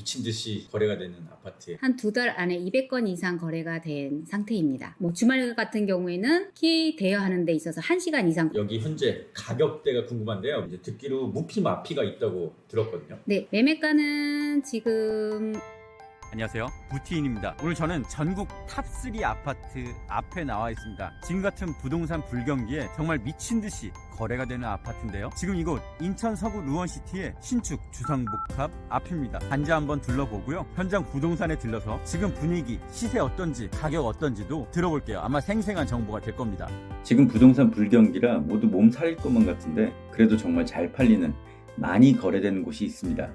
미친 듯이 거래가 되는 아파트에 한 두 달 안에 200건 이상 거래가 된 상태입니다. 뭐 주말 같은 경우에는 키 대여하는 데 있어서 1시간 이상 여기 현재 가격대가 궁금한데요. 이제 듣기로 무피 마피가 있다고 들었거든요. 네, 매매가는 지금 안녕하세요. 부티인입니다. 오늘 저는 전국 탑3 아파트 앞에 나와 있습니다. 지금 같은 부동산 불경기에 정말 미친 듯이 거래가 되는 아파트인데요. 지금 이곳 인천 서구 루원시티의 신축 주상복합 앞입니다. 단지 한번 둘러보고요. 현장 부동산에 들러서 지금 분위기, 시세 어떤지, 가격 어떤지도 들어볼게요. 아마 생생한 정보가 될 겁니다. 지금 부동산 불경기라 모두 몸 살릴 것만 같은데 그래도 정말 잘 팔리는 많이 거래되는 곳이 있습니다.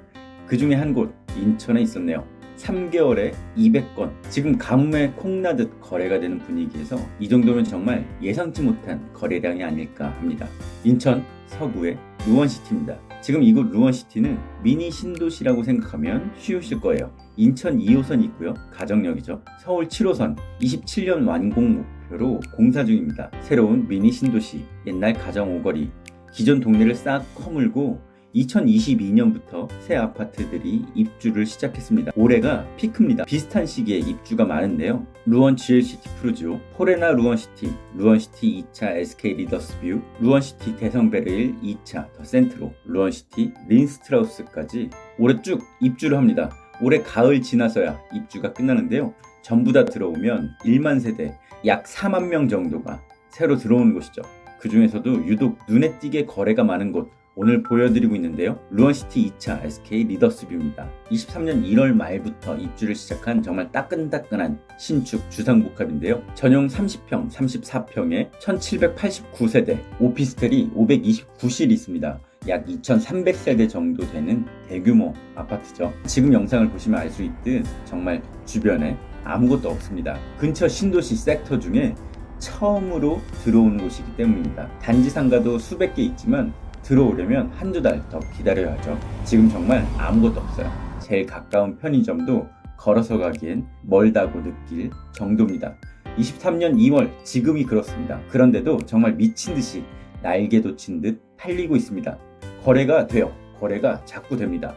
그 중에 한 곳 인천에 있었네요. 3개월에 200건. 지금 가뭄에 콩나듯 거래가 되는 분위기에서 이 정도면 정말 예상치 못한 거래량이 아닐까 합니다. 인천 서구의 루원시티입니다. 지금 이곳 루원시티는 미니 신도시라고 생각하면 쉬우실 거예요. 인천 2호선 있고요. 가정역이죠. 서울 7호선 27년 완공 목표로 공사 중입니다. 새로운 미니 신도시, 옛날 가정 오거리, 기존 동네를 싹 허물고 2022년부터 새 아파트들이 입주를 시작했습니다. 올해가 피크입니다. 비슷한 시기에 입주가 많은데요. 루원 GLCT 프루지오, 포레나 루원시티, 루원시티 2차 SK 리더스뷰, 루원시티 대성베르일 2차 더 센트로, 루원시티 린스트라우스까지 올해 쭉 입주를 합니다. 올해 가을 지나서야 입주가 끝나는데요. 전부 다 들어오면 1만 세대, 약 4만 명 정도가 새로 들어오는 곳이죠. 그 중에서도 유독 눈에 띄게 거래가 많은 곳 오늘 보여드리고 있는데요. 루원시티 2차 SK 리더스뷰입니다. 23년 1월 말부터 입주를 시작한 정말 따끈따끈한 신축 주상복합인데요. 전용 30평, 34평에 1789세대, 오피스텔이 529실 있습니다. 약 2,300세대 정도 되는 대규모 아파트죠. 지금 영상을 보시면 알 수 있듯 정말 주변에 아무것도 없습니다. 근처 신도시 섹터 중에 처음으로 들어오는 곳이기 때문입니다. 단지 상가도 수백 개 있지만 들어오려면 한두 달 더 기다려야 하죠. 지금 정말 아무것도 없어요. 제일 가까운 편의점도 걸어서 가기엔 멀다고 느낄 정도입니다. 23년 2월 지금이 그렇습니다. 그런데도 정말 미친 듯이 날개 돋친 듯 팔리고 있습니다. 거래가 돼요. 거래가 자꾸 됩니다.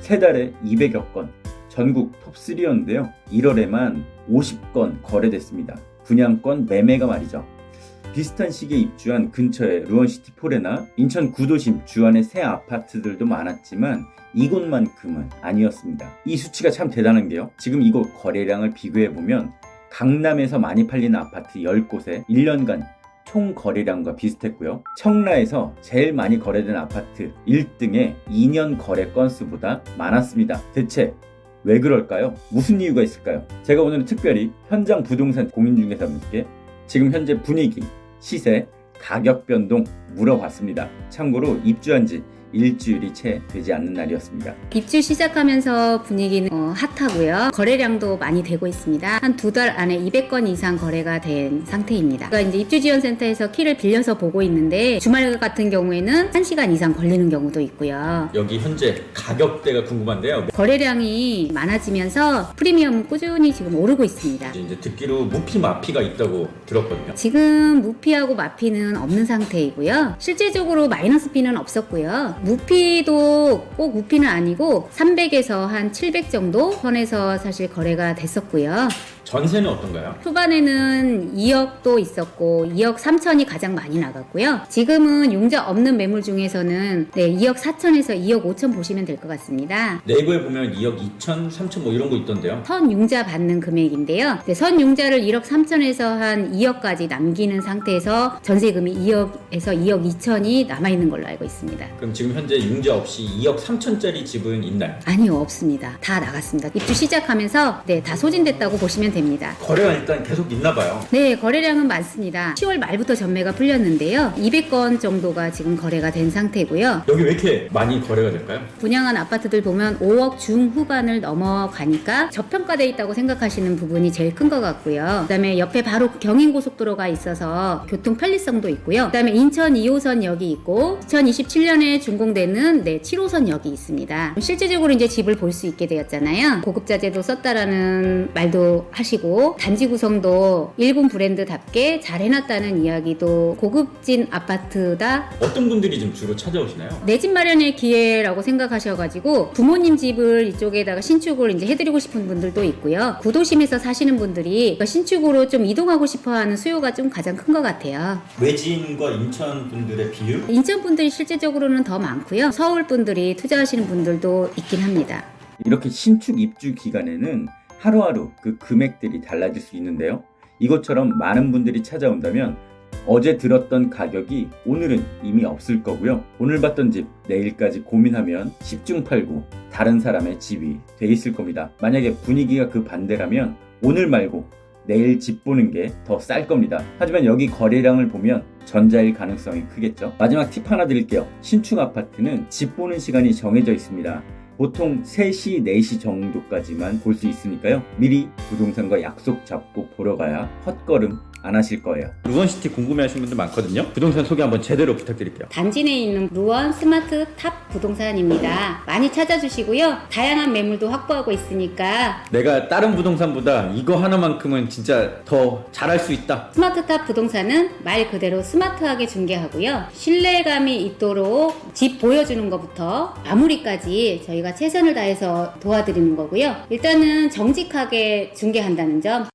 세 달에 200여 건, 전국 톱3였는데요. 1월에만 50건 거래됐습니다. 분양권 매매가 말이죠. 비슷한 시기에 입주한 근처의 루원시티 포레나 인천 구도심 주안의 새 아파트들도 많았지만 이곳만큼은 아니었습니다. 이 수치가 참 대단한 게요. 지금 이곳 거래량을 비교해 보면 강남에서 많이 팔리는 아파트 10곳에 1년간 총 거래량과 비슷했고요. 청라에서 제일 많이 거래된 아파트 1등의 2년 거래 건수보다 많았습니다. 대체 왜 그럴까요? 무슨 이유가 있을까요? 제가 오늘은 특별히 현장 부동산 공인중개사분께 지금 현재 분위기, 시세, 가격 변동 물어봤습니다. 참고로 입주한 지 일주일이 채 되지 않는 날이었습니다. 입주 시작하면서 분위기는 어, 핫하고요. 거래량도 많이 되고 있습니다. 한 두 달 안에 200건 이상 거래가 된 상태입니다. 그러니까 이제 입주 지원센터에서 키를 빌려서 보고 있는데 주말 같은 경우에는 1시간 이상 걸리는 경우도 있고요. 여기 현재 가격대가 궁금한데요. 거래량이 많아지면서 프리미엄은 꾸준히 지금 오르고 있습니다. 이제 듣기로 무피 마피가 있다고 들었거든요. 지금 무피하고 마피는 없는 상태이고요. 실제적으로 마이너스 피는 없었고요. 무피도 꼭 무피는 아니고 300에서 한 700 정도 선에서 사실 거래가 됐었고요. 전세는 어떤가요? 초반에는 2억도 있었고 2억 3천이 가장 많이 나갔고요. 지금은 융자 없는 매물 중에서는 네, 2억 4천에서 2억 5천 보시면 될 것 같습니다. 네이버에 보면 2억 2천, 3천 뭐 이런 거 있던데요. 선융자 받는 금액인데요. 네, 선융자를 1억 3천에서 한 2억까지 남기는 상태에서 전세금이 2억에서 2억 2천이 남아 있는 걸로 알고 있습니다. 그럼 지금 현재 융자 없이 2억 3천짜리 집은 있나요? 아니요, 없습니다. 다 나갔습니다. 입주 시작하면서 네, 다 소진됐다고 보시면 됩니다. 거래가 일단 계속 있나 봐요. 네, 거래량은 많습니다. 10월 말부터 전매가 풀렸는데요. 200건 정도가 지금 거래가 된 상태고요. 여기 왜 이렇게 많이 거래가 될까요? 분양한 아파트들 보면 5억 중후반을 넘어가니까 저평가돼 있다고 생각하시는 부분이 제일 큰 것 같고요. 그다음에 옆에 바로 경인고속도로가 있어서 교통 편리성도 있고요. 그다음에 인천 2호선 역이 있고 2027년에 준공되는 네 7호선 역이 있습니다. 실제적으로 이제 집을 볼 수 있게 되었잖아요. 고급자재도 썼다라는 말도 하실 하시고 단지 구성도 일본 브랜드답게 잘 해놨다는 이야기도 고급진 아파트다 어떤 분들이 좀 주로 찾아오시나요? 내 집 마련의 기회라고 생각하셔가지고 부모님 집을 이쪽에다가 신축을 이제 해드리고 싶은 분들도 있고요. 구도심에서 사시는 분들이 신축으로 좀 이동하고 싶어하는 수요가 좀 가장 큰 것 같아요. 외지인과 인천 분들의 비율? 인천 분들이 실제적으로는 더 많고요. 서울 분들이 투자하시는 분들도 있긴 합니다. 이렇게 신축 입주 기간에는 하루하루 그 금액들이 달라질 수 있는데요. 이것처럼 많은 분들이 찾아온다면 어제 들었던 가격이 오늘은 이미 없을 거고요. 오늘 봤던 집 내일까지 고민하면 10중 8구 다른 사람의 집이 돼 있을 겁니다. 만약에 분위기가 그 반대라면 오늘 말고 내일 집 보는 게 더 쌀 겁니다. 하지만 여기 거래량을 보면 전자일 가능성이 크겠죠. 마지막 팁 하나 드릴게요. 신축 아파트는 집 보는 시간이 정해져 있습니다. 보통 3시, 4시 정도까지만 볼 수 있으니까요. 미리 부동산과 약속 잡고 보러 가야 헛걸음 안 하실 거예요. 루원시티 궁금해 하시는 분들 많거든요. 부동산 소개 한번 제대로 부탁드릴게요. 단지 내에 있는 루원 스마트 탑 부동산입니다. 많이 찾아주시고요. 다양한 매물도 확보하고 있으니까 내가 다른 부동산보다 이거 하나만큼은 진짜 더 잘할 수 있다. 스마트탑 부동산은 말 그대로 스마트하게 중개하고요. 신뢰감이 있도록 집 보여주는 것부터 마무리까지 저희가 최선을 다해서 도와드리는 거고요. 일단은 정직하게 중개한다는 점